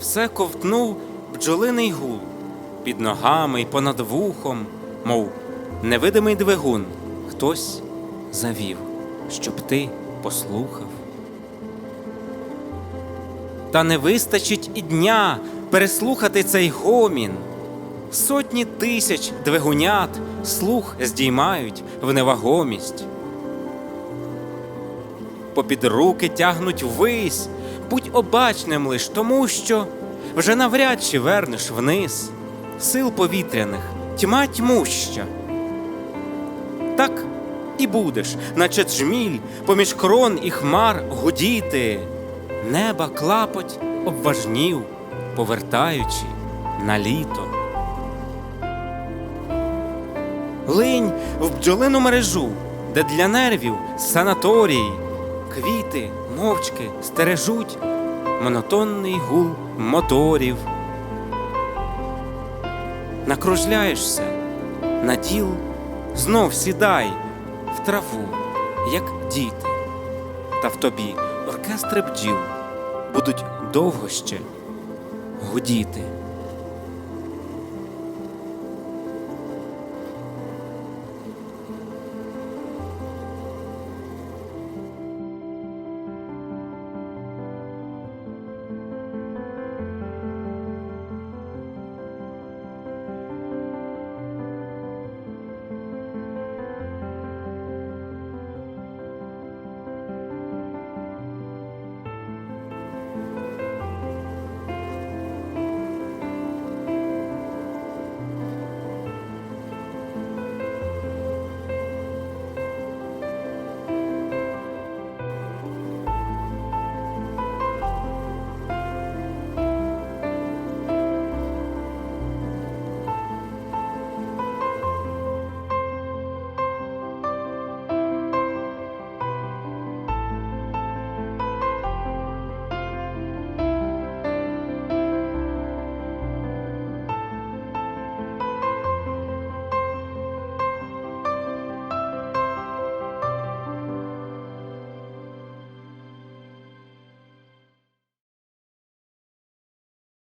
все ковтнув бджолиний гул під ногами й понад вухом, мов невидимий двигун, хтось завів, щоб ти послухав. Та не вистачить і дня переслухати цей гомін. Сотні тисяч двигунят слух здіймають в невагомість. Попід руки тягнуть ввись, будь обачним лиш тому, що вже навряд чи вернеш вниз сил повітряних, тьма тьмуща. Так і будеш, наче джміль, поміж крон і хмар гудіти, неба клапоть обважнів, повертаючи на літо. Линь в бджолину мережу, де для нервів санаторії, квіти мовчки стережуть монотонний гул моторів. Накружляєшся, на діл знов сідай в траву, як діти, та в тобі оркестри бджіл будуть довго ще гудіти.